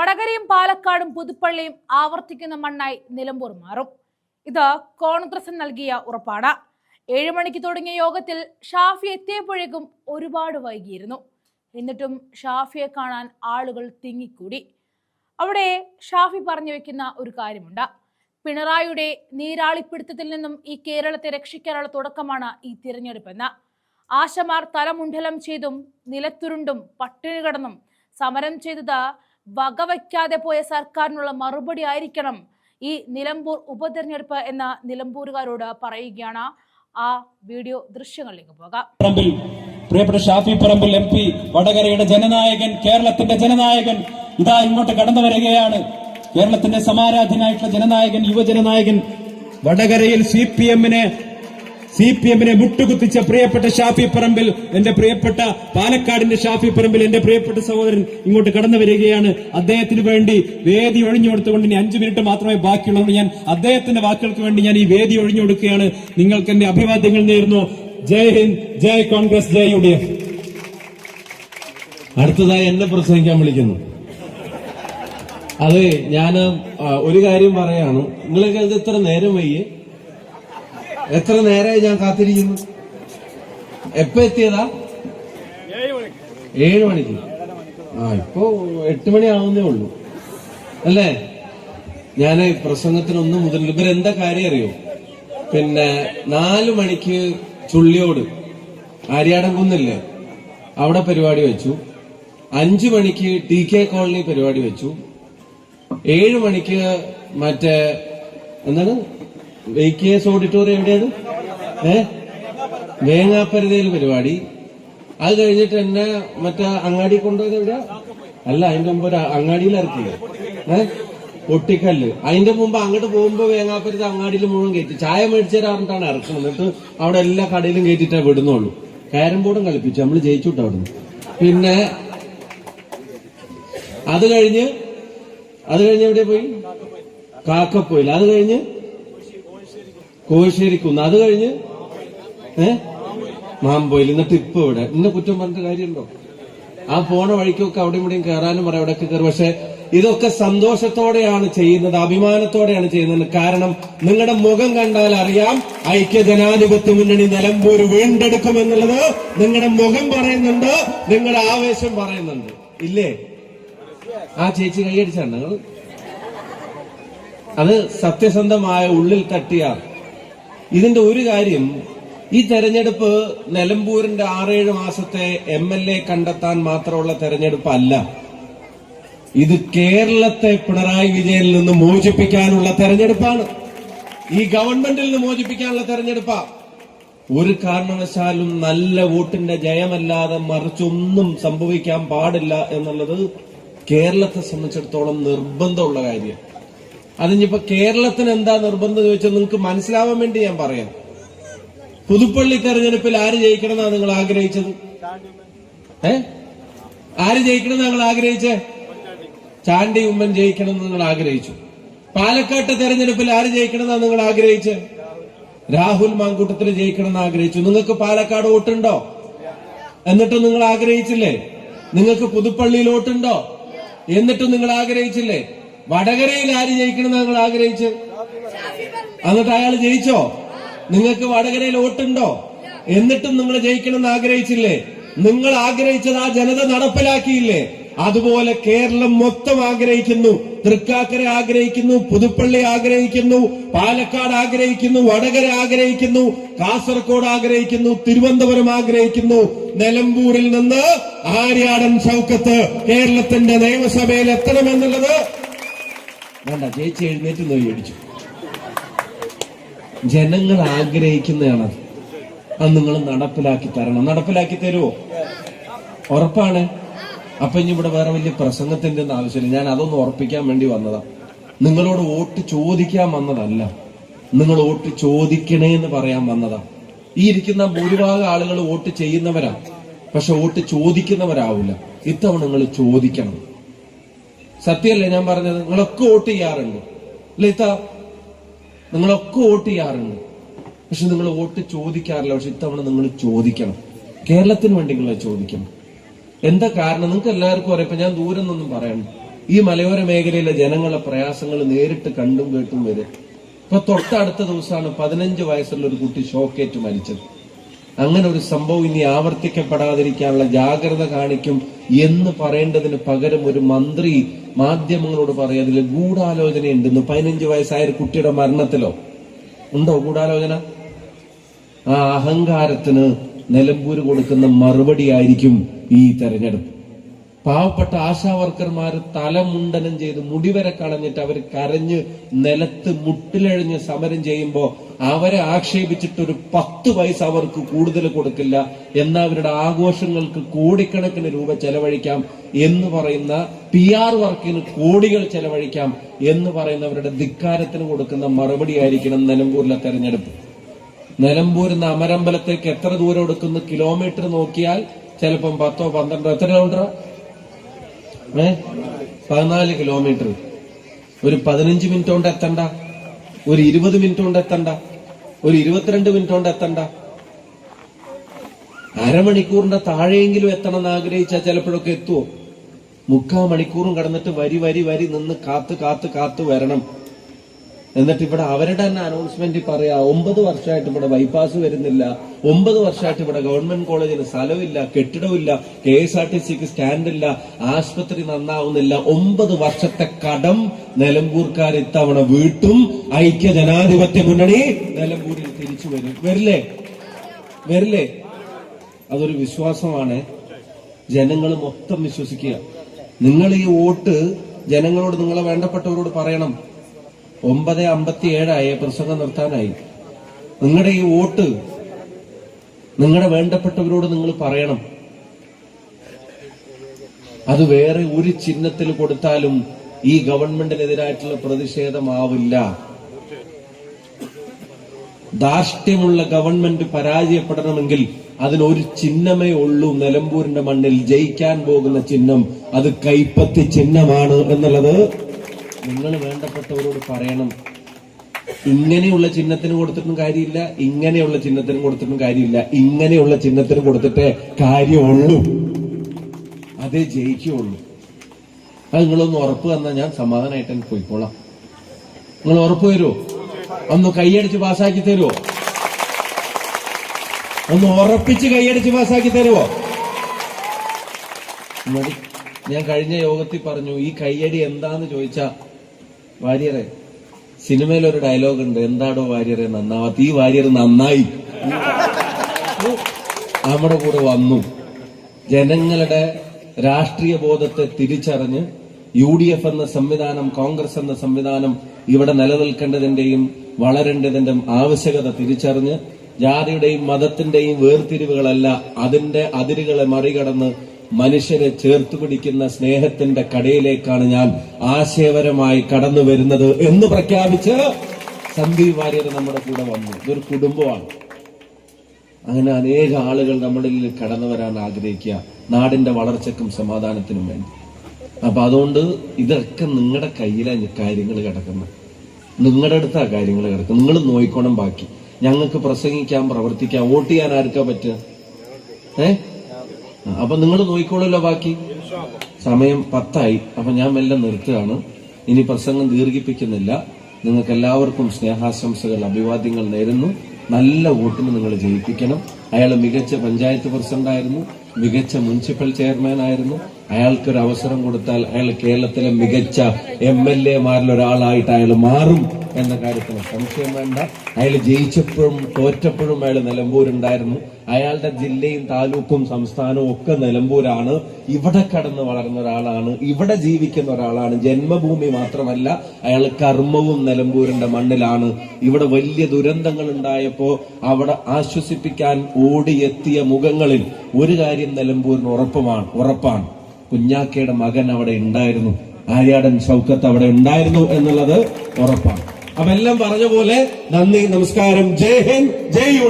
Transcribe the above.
വടകരയും പാലക്കാടും പുതുപ്പള്ളിയും ആവർത്തിക്കുന്ന മണ്ണായി നിലമ്പൂർ മാറും. ഇത് കോൺഗ്രസ് നൽകിയ ഉറപ്പാണ്. ഏഴു മണിക്ക് തുടങ്ങിയ യോഗത്തിൽ ഷാഫി എത്തിയപ്പോഴേക്കും ഒരുപാട് വൈകിയിരുന്നു. എന്നിട്ടും ഷാഫിയെ കാണാൻ ആളുകൾ തിങ്ങിക്കൂടി. അവിടെ ഷാഫി പറഞ്ഞു വെക്കുന്ന ഒരു കാര്യമുണ്ട്. പിണറായിയുടെ നീരാളിപ്പിടുത്തത്തിൽ നിന്നും ഈ കേരളത്തെ രക്ഷിക്കാനുള്ള തുടക്കമാണ് ഈ തിരഞ്ഞെടുപ്പെന്ന്. ആശമാർ തലമുണ്ടലം ചെയ്തും നിലത്തുരുണ്ടും പട്ടിണി കടന്നും സമരം ചെയ്തത് വകവയ്ക്കാതെ പോയ സർക്കാരിനുള്ള മറുപടി ആയിരിക്കണം ഈ നിലമ്പൂർ ഉപതെരഞ്ഞെടുപ്പ് എന്ന നിലമ്പൂരുകാരോട് പറയുകയാണ്. ആ വീഡിയോ ദൃശ്യങ്ങളിലേക്ക് പോകാം. പ്രിയപ്പെട്ട ഷാഫി പറമ്പിൽ എം പി വടകരയുടെ ജനനായകൻ കേരളത്തിന്റെ ജനനായകൻ ഇതാ ഇങ്ങോട്ട് കടന്നു വരികയാണ്. കേരളത്തിന്റെ സമാരാധനായിട്ടുള്ള ജനനായകൻ യുവജനനായകൻ വടകരയിൽ സി പി എമ്മിനെ സി പി എമ്മിനെ മുട്ടുകുത്തിച്ച പ്രിയപ്പെട്ട ഷാഫി പറമ്പിൽ എന്റെ പ്രിയപ്പെട്ട പാലക്കാടിന്റെ ഷാഫി പറമ്പിൽ എന്റെ പ്രിയപ്പെട്ട സഹോദരൻ ഇങ്ങോട്ട് കടന്നു വരികയാണ്. അദ്ദേഹത്തിന് വേണ്ടി വേദി ഒഴിഞ്ഞു കൊടുത്തുകൊണ്ട് ഇനി അഞ്ചു മിനിറ്റ് മാത്രമേ ബാക്കിയുള്ളൂ. ഞാൻ അദ്ദേഹത്തിന്റെ വാക്കുകൾക്ക് വേണ്ടി ഞാൻ ഈ വേദി ഒഴിഞ്ഞു കൊടുക്കുകയാണ്. നിങ്ങൾക്ക് എന്റെ അഭിവാദ്യങ്ങൾ നേരുന്നു. ജയ് ഹിന്ദ് ജയ് കോൺഗ്രസ് ജയ് യു ഡി എഫ്. അടുത്തതായി എന്നെ പ്രസംഗിക്കാൻ വിളിക്കുന്നു. അത് ഞാൻ ഒരു കാര്യം പറയാണ്. നിങ്ങൾക്ക് ഇത് എത്ര നേരം വയ്യേ എത്ര നേരമായി ഞാൻ കാത്തിരിക്കുന്നു? എപ്പോ എത്തിയതാ? ഏഴ് മണിക്ക്. ആ ഇപ്പോ എട്ട് മണി ആവുന്നേ ഉള്ളൂ. അല്ലേ? ഞാൻ പ്രസംഗത്തിന് ഒന്ന് മുതൽ ഇവരെന്താ കാര്യം അറിയോ? പിന്നെ നാലു മണിക്ക് ചുള്ളിയോട് ആര്യാടൻ കുന്നില്ലേ അവിടെ പരിപാടി വെച്ചു. അഞ്ചു മണിക്ക് ടി കെ കോളനി പരിപാടി വെച്ചു. ഏഴ് മണിക്ക് മറ്റേ എന്താണ്? വി കെ എസ് ഓഡിറ്റോറിയം എവിടെയാണ്? ഏ? വേങ്ങാപ്പരുതയിൽ പരിപാടി. അത് കഴിഞ്ഞിട്ട് എന്നെ മറ്റേ അങ്ങാടി കൊണ്ടുപോയത് എവിടെയാ? അല്ല അതിന്റെ മുമ്പ് ഒരു അങ്ങാടിയിൽ ഇറക്കിയത്. ഏ? ഒട്ടിക്കല്ല് അതിന്റെ മുമ്പ് അങ്ങോട്ട് പോകുമ്പോ വേങ്ങാപ്പരുത് അങ്ങാടിയിൽ മുഴുവൻ കയറ്റി. ചായ മേടിച്ചു തരാറിട്ടാണ് ഇറക്കുന്നത് എന്നിട്ട് അവിടെ എല്ലാ കടയിലും കയറ്റിട്ടേ വിടുന്നുള്ളൂ. കാരം ബോർഡും കളിപ്പിച്ചു. നമ്മൾ ജയിച്ചുട്ടോ അവിടുന്ന്. പിന്നെ അത് കഴിഞ്ഞ് അത് കഴിഞ്ഞ് എവിടെ പോയി? കാക്കപ്പോയിൽ അത് കഴിഞ്ഞ് കോശ്ശേരിക്കുന്ന് അത് കഴിഞ്ഞ് ഏ? മാമ്പോയിൽ എന്നിട്ട് ഇപ്പൊ ഇവിടെ. ഇന്നെ കുറ്റം പറഞ്ഞിട്ട് കാര്യമുണ്ടോ? ആ പോണ വഴിക്കൊക്കെ അവിടെ ഇവിടെയും കയറാനും പറയാം അവിടെയൊക്കെ കയറും പക്ഷെ ഇതൊക്കെ സന്തോഷത്തോടെയാണ് ചെയ്യുന്നത് അഭിമാനത്തോടെയാണ് ചെയ്യുന്നത് കാരണം നിങ്ങളുടെ മുഖം കണ്ടാൽ അറിയാം ഐക്യ ജനാധിപത്യ മുന്നണി നിലമ്പൂർ വീണ്ടെടുക്കും എന്നുള്ളത് നിങ്ങളുടെ മുഖം പറയുന്നുണ്ട് നിങ്ങളുടെ ആവേശം പറയുന്നുണ്ട്. ഇല്ലേ? ആ ചേച്ചി കൈയടിച്ചാണ് നിങ്ങൾ അത് സത്യസന്ധമായ ഉള്ളിൽ തട്ടിയ ഇതിന്റെ ഒരു കാര്യം ഈ തെരഞ്ഞെടുപ്പ് നിലമ്പൂരിന്റെ ആറേഴ് മാസത്തെ എം എൽ എ കണ്ടെത്താൻ മാത്രമുള്ള തെരഞ്ഞെടുപ്പ് അല്ല ഇത് കേരളത്തെ പിണറായി വിജയനിൽ നിന്ന് മോചിപ്പിക്കാനുള്ള തെരഞ്ഞെടുപ്പാണ്. ഈ ഗവൺമെന്റിൽ നിന്ന് മോചിപ്പിക്കാനുള്ള തെരഞ്ഞെടുപ്പാ. ഒരു കാരണവശാലും നല്ല വോട്ടിന്റെ ജയമല്ലാതെ മറിച്ചൊന്നും സംഭവിക്കാൻ പാടില്ല എന്നുള്ളത് കേരളത്തെ സംബന്ധിച്ചിടത്തോളം നിർബന്ധമുള്ള കാര്യം അതിനിപ്പോ കേരളത്തിന് എന്താ നിർബന്ധം ചോദിച്ചാൽ നിങ്ങൾക്ക് മനസ്സിലാവാൻ വേണ്ടി ഞാൻ പറയാം പുതുപ്പള്ളി തെരഞ്ഞെടുപ്പിൽ ആര് ജയിക്കണമെന്നാണ് നിങ്ങൾ ആഗ്രഹിച്ചത്? ഏ? ആര് ജയിക്കണമെന്ന് നിങ്ങൾ ആഗ്രഹിച്ചേ ചാണ്ടി ഉമ്മൻ ജയിക്കണമെന്ന് നിങ്ങൾ ആഗ്രഹിച്ചു. പാലക്കാട്ട് തെരഞ്ഞെടുപ്പിൽ ആര് ജയിക്കണമെന്നാണ് നിങ്ങൾ ആഗ്രഹിച്ച് രാഹുൽ മാങ്കൂട്ടത്തിൽ ജയിക്കണമെന്ന് ആഗ്രഹിച്ചു. നിങ്ങൾക്ക് പാലക്കാട് വോട്ടുണ്ടോ? എന്നിട്ടും നിങ്ങൾ ആഗ്രഹിച്ചില്ലേ? നിങ്ങൾക്ക് പുതുപ്പള്ളിയിൽ വോട്ടുണ്ടോ? എന്നിട്ടും നിങ്ങൾ ആഗ്രഹിച്ചില്ലേ? വടകരയിൽ ആര് ജയിക്കണമെന്ന് നിങ്ങൾ ആഗ്രഹിച്ച്? എന്നിട്ട് അയാൾ ജയിച്ചോ? നിങ്ങൾക്ക് വടകരയിൽ വോട്ടുണ്ടോ? എന്നിട്ടും നിങ്ങൾ ജയിക്കണമെന്ന് ആഗ്രഹിച്ചില്ലേ? നിങ്ങൾ ആഗ്രഹിച്ചത് ആ ജനത നടപ്പിലാക്കിയില്ലേ? അതുപോലെ കേരളം മൊത്തം ആഗ്രഹിക്കുന്നു. തൃക്കാക്കര ആഗ്രഹിക്കുന്നു പുതുപ്പള്ളി ആഗ്രഹിക്കുന്നു പാലക്കാട് ആഗ്രഹിക്കുന്നു വടകര ആഗ്രഹിക്കുന്നു കാസർകോട് ആഗ്രഹിക്കുന്നു തിരുവനന്തപുരം ആഗ്രഹിക്കുന്നു. നിലമ്പൂരിൽ നിന്ന് ആര്യാടൻ ചൗക്കത്ത് കേരളത്തിന്റെ നിയമസഭയിൽ എത്തണമെന്നുള്ളത് വേണ്ട ചേച്ചി എഴുന്നേറ്റ് നോയി അടിച്ചു ജനങ്ങൾ ആഗ്രഹിക്കുന്നതാണ്. അത് നിങ്ങൾ നടപ്പിലാക്കി തരണം. നടപ്പിലാക്കി തരുമോ ഉറപ്പാണ്. അപ്പൊ ഇനി ഇവിടെ വേറെ വലിയ പ്രസംഗത്തിന്റെ ഒന്നും ആവശ്യമില്ല. ഞാൻ അതൊന്നും ഉറപ്പിക്കാൻ വേണ്ടി വന്നതാ. നിങ്ങളോട് വോട്ട് ചോദിക്കാൻ വന്നതല്ല. നിങ്ങൾ വോട്ട് ചോദിക്കണേ എന്ന് പറയാൻ വന്നതാ. ഈ ഇരിക്കുന്ന ഭൂരിഭാഗം ആളുകൾ വോട്ട് ചെയ്യുന്നവരാ. പക്ഷെ വോട്ട് ചോദിക്കുന്നവരാവില്ല. ഇത്തവണ നിങ്ങൾ ചോദിക്കണം. സത്യമല്ലേ ഞാൻ പറഞ്ഞത്? നിങ്ങളൊക്കെ വോട്ട് ചെയ്യാറുണ്ട്. ഇത്ത? നിങ്ങളൊക്കെ വോട്ട് ചെയ്യാറുണ്ട്. പക്ഷെ നിങ്ങൾ വോട്ട് ചോദിക്കാറില്ല. പക്ഷെ ഇത്തവണ നിങ്ങൾ ചോദിക്കണം. കേരളത്തിന് വേണ്ടി നിങ്ങൾ ചോദിക്കണം. എന്താ കാരണം? നിങ്ങൾക്ക് എല്ലാവർക്കും അറിയാം. ഞാൻ ദൂരം നിന്നും പറയണം ഈ മലയോര മേഖലയിലെ ജനങ്ങളെ പ്രയാസങ്ങൾ നേരിട്ട് കണ്ടും കേട്ടും വരെ. ഇപ്പൊ തൊട്ടടുത്ത ദിവസമാണ് പതിനഞ്ച് വയസ്സുള്ള ഒരു കുട്ടി ഷോക്കേറ്റ് മരിച്ചത്. അങ്ങനെ ഒരു സംഭവം ഇനി ആവർത്തിക്കപ്പെടാതിരിക്കാനുള്ള ജാഗ്രത കാണിക്കും എന്ന് പറയേണ്ടതിന് പകരം ഒരു മന്ത്രി മാധ്യമങ്ങളോട് പറയാം. അതിൽ ഗൂഢാലോചന ഉണ്ടെന്ന് പതിനഞ്ച് വയസ്സായ ഒരു കുട്ടിയുടെ മരണത്തിലോ ഉണ്ടോ ഗൂഢാലോചന? ആ അഹങ്കാരത്തിന് നിലമ്പൂര് കൊടുക്കുന്ന മറുപടി ആയിരിക്കും ഈ തെരഞ്ഞെടുപ്പ്. പാവപ്പെട്ട ആശാ വർക്കർമാർ തലമുണ്ടനം ചെയ്ത് മുടിവരെ കളഞ്ഞിട്ട് അവർ കരഞ്ഞ് നിലത്ത് മുട്ടിലഴിഞ്ഞ് സമരം ചെയ്യുമ്പോൾ അവരെ ആക്ഷേപിച്ചിട്ട് ഒരു പത്ത് പൈസ അവർക്ക് കൂടുതൽ കൊടുക്കില്ല. എന്നാൽ അവരുടെ ആഘോഷങ്ങൾക്ക് കോടിക്കണക്കിന് രൂപ ചെലവഴിക്കാം എന്ന് പറയുന്ന പി ആർ വർക്കിന് കോടികൾ ചെലവഴിക്കാം എന്ന് പറയുന്നവരുടെ ധിക്കാരത്തിന് കൊടുക്കുന്ന മറുപടി ആയിരിക്കണം നിലമ്പൂരിലെ തെരഞ്ഞെടുപ്പ്. നിലമ്പൂരിൽ നിന്ന് അമരമ്പലത്തേക്ക് എത്ര ദൂരം എടുക്കുന്ന? കിലോമീറ്റർ നോക്കിയാൽ ചിലപ്പം പത്തോ പന്ത്രണ്ടോ എത്ര കിലോമീറ്റർ ഏ? പതിനാല് കിലോമീറ്റർ ഒരു പതിനഞ്ച് മിനിറ്റ് കൊണ്ട് എത്തണ്ട. ഒരു ഇരുപത് മിനിറ്റ് കൊണ്ട് എത്തണ്ട. ഒരു ഇരുപത്തിരണ്ട് മിനിറ്റ് കൊണ്ട് എത്തണ്ട. അരമണിക്കൂറിന്റെ താഴെയെങ്കിലും എത്തണം എന്ന് ആഗ്രഹിച്ചാൽ ചിലപ്പോഴൊക്കെ എത്തുമോ മുക്കാ മണിക്കൂറും കടന്നിട്ട് വരി വരി വരി നിന്ന് കാത്ത് കാത്ത് കാത്ത് വരണം. എന്നിട്ട് ഇവിടെ അവരുടെ തന്നെ അനൗൺസ്മെന്റ് പറയാ ഒമ്പത് വർഷമായിട്ട് ഇവിടെ ബൈപ്പാസ് വരുന്നില്ല. ഒമ്പത് വർഷമായിട്ട് ഇവിടെ ഗവൺമെന്റ് കോളേജിന് സ്ഥലമില്ല കെട്ടിടമില്ല കെ എസ് ആർ ടി സിക്ക് സ്റ്റാൻഡില്ല ആശുപത്രി നന്നാവുന്നില്ല. ഒമ്പത് വർഷത്തെ കടം നിലമ്പൂർക്കാർ ഇത്തവണ വീട്ടും. ഐക്യ ജനാധിപത്യ മുന്നണി നിലമ്പൂരിൽ തിരിച്ചു വരും. വരില്ലേ? വരില്ലേ? അതൊരു വിശ്വാസമാണ്. ജനങ്ങൾ മൊത്തം വിശ്വസിക്കുക. നിങ്ങൾ ഈ വോട്ട് ജനങ്ങളോട് നിങ്ങളെ വേണ്ടപ്പെട്ടവരോട് പറയണം. ഒമ്പത് അമ്പത്തി ഏഴായി പ്രസംഗം നിർത്താനായി. നിങ്ങളുടെ ഈ വോട്ട് നിങ്ങളുടെ വേണ്ടപ്പെട്ടവരോട് നിങ്ങൾ പറയണം. അത് വേറെ ഒരു ചിഹ്നത്തിൽ കൊടുത്താലും ഈ ഗവൺമെന്റിനെതിരായിട്ടുള്ള പ്രതിഷേധമാവില്ല. ധാർഷ്ട്യമുള്ള ഗവൺമെന്റ് പരാജയപ്പെടണമെങ്കിൽ അതിനൊരു ചിഹ്നമേ ഉള്ളൂ. നിലമ്പൂരിന്റെ മണ്ണിൽ ജയിക്കാൻ പോകുന്ന ചിഹ്നം അത് കൈപ്പത്തി ചിഹ്നമാണ് എന്നുള്ളത് നിങ്ങൾ വേണ്ടപ്പെട്ടവരോട് പറയണം. ഇങ്ങനെയുള്ള ചിഹ്നത്തിന് കൊടുത്തിട്ടും കാര്യമില്ല ഇങ്ങനെയുള്ള ചിഹ്നത്തിന് കൊടുത്തിട്ടും കാര്യമില്ല ഇങ്ങനെയുള്ള ചിഹ്നത്തിന് കൊടുത്തിട്ടേ കാര്യമുള്ളൂ. അതേ ജയിക്കുള്ളൂ അത് നിങ്ങളൊന്ന് ഉറപ്പ് തന്നാൽ ഞാൻ സമാധാനമായിട്ട് എനിക്ക് പോയിക്കോളാം. നിങ്ങൾ ഉറപ്പ് തരുമോ ഒന്ന് കൈയടിച്ച് പാസ്സാക്കി തരുമോ ഒന്ന് ഉറപ്പിച്ച് കൈയടിച്ച് പാസ്സാക്കി തരുമോ ഞാൻ കഴിഞ്ഞ യോഗത്തിൽ പറഞ്ഞു ഈ കയ്യടി എന്താന്ന് ചോദിച്ചാ വാര്യറെ സിനിമയിൽ ഒരു ഡയലോഗ് ഉണ്ട് എന്താടോ വാര്യറെ നന്നാവാത്ത ഈ വാര്യർ നന്നായി. നമ്മുടെ കൂടെ വന്നു. ജനങ്ങളുടെ രാഷ്ട്രീയ ബോധത്തെ തിരിച്ചറിഞ്ഞ് യു ഡി എഫ് എന്ന സംവിധാനം കോൺഗ്രസ് എന്ന സംവിധാനം ഇവിടെ നിലനിൽക്കേണ്ടതിന്റെയും വളരേണ്ടതിന്റെ ആവശ്യകത തിരിച്ചറിഞ്ഞ് ജാതിയുടെയും മതത്തിന്റെയും വേർതിരിവുകളല്ല അതിന്റെ അതിരുകളെ മറികടന്ന് മനുഷ്യരെ ചേർത്ത് പിടിക്കുന്ന സ്നേഹത്തിന്റെ കടയിലേക്കാണ് ഞാൻ ആശയപരമായി കടന്നു വരുന്നത് എന്ന് പ്രഖ്യാപിച്ച് സന്ദീപ് വാര്യർ നമ്മുടെ കൂടെ വന്നു. ഇതൊരു കുടുംബമാണ്. അങ്ങനെ അനേക ആളുകൾ നമ്മുടെ കടന്നു വരാൻ ആഗ്രഹിക്കുക. നാടിന്റെ വളർച്ചക്കും സമാധാനത്തിനും വേണ്ടി. അപ്പൊ അതുകൊണ്ട് ഇതൊക്കെ നിങ്ങളുടെ കയ്യിലാണ് കാര്യങ്ങൾ കിടക്കുന്നത് നിങ്ങളുടെ അടുത്താ കാര്യങ്ങൾ കിടക്കുന്നത് നിങ്ങൾ നോയിക്കോണം ബാക്കി. ഞങ്ങൾക്ക് പ്രസംഗിക്കാം പ്രവർത്തിക്കാം വോട്ട് ചെയ്യാൻ ആർക്കാ പറ്റുക? ഏ? ആ, അപ്പൊ നിങ്ങൾ നോക്കിക്കോളല്ലോ ബാക്കി. സമയം പത്തായി. അപ്പൊ ഞാൻ മെല്ലെ നിർത്തുകയാണ്. ഇനി പ്രസംഗം ദീർഘിപ്പിക്കുന്നില്ല. നിങ്ങൾക്ക് എല്ലാവർക്കും സ്നേഹാശംസകൾ അഭിവാദ്യങ്ങൾ നേരുന്നു. നല്ല വോട്ടിന് നിങ്ങൾ ജയിപ്പിക്കണം. അയാൾ മികച്ച പഞ്ചായത്ത് പ്രസിഡന്റായിരുന്നു. മികച്ച മുനിസിപ്പൽ ചെയർമാൻ ആയിരുന്നു അയാൾക്കൊരു അവസരം കൊടുത്താൽ അയാൾ കേരളത്തിലെ മികച്ച എം എൽ എമാരിൽ ഒരാളായിട്ട് അയാൾ മാറും എന്ന കാര്യത്തിൽ സംശയം വേണ്ട. അയാൾ ജയിച്ചപ്പോഴും തോറ്റപ്പോഴും അയാൾ നിലമ്പൂരുണ്ടായിരുന്നു. അയാളുടെ ജില്ലയും താലൂക്കും സംസ്ഥാനവും ഒക്കെ നിലമ്പൂരാണ്. ഇവിടെ കടന്ന് വളർന്ന ഒരാളാണ്. ഇവിടെ ജീവിക്കുന്ന ഒരാളാണ്. ജന്മഭൂമി മാത്രമല്ല അയാൾ കർമ്മവും നിലമ്പൂരിന്റെ മണ്ണിലാണ്. ഇവിടെ വലിയ ദുരന്തങ്ങൾ ഉണ്ടായപ്പോ അവിടെ ആശ്വസിപ്പിക്കാൻ ഓടിയെത്തിയ മുഖങ്ങളിൽ ഒരു കാര്യം നിലമ്പൂരിന് ഉറപ്പുമാണ് ഉറപ്പാണ്. കുഞ്ഞാക്കയുടെ മകൻ അവിടെ ഉണ്ടായിരുന്നു. ആര്യാടൻ ഷൗക്കത്ത് അവിടെ ഉണ്ടായിരുന്നു എന്നുള്ളത് ഉറപ്പാണ്. അപ്പൊ എല്ലാം പറഞ്ഞ പോലെ നന്ദി നമസ്കാരം. ജയ് ഹിന്ദ് ജയ് യു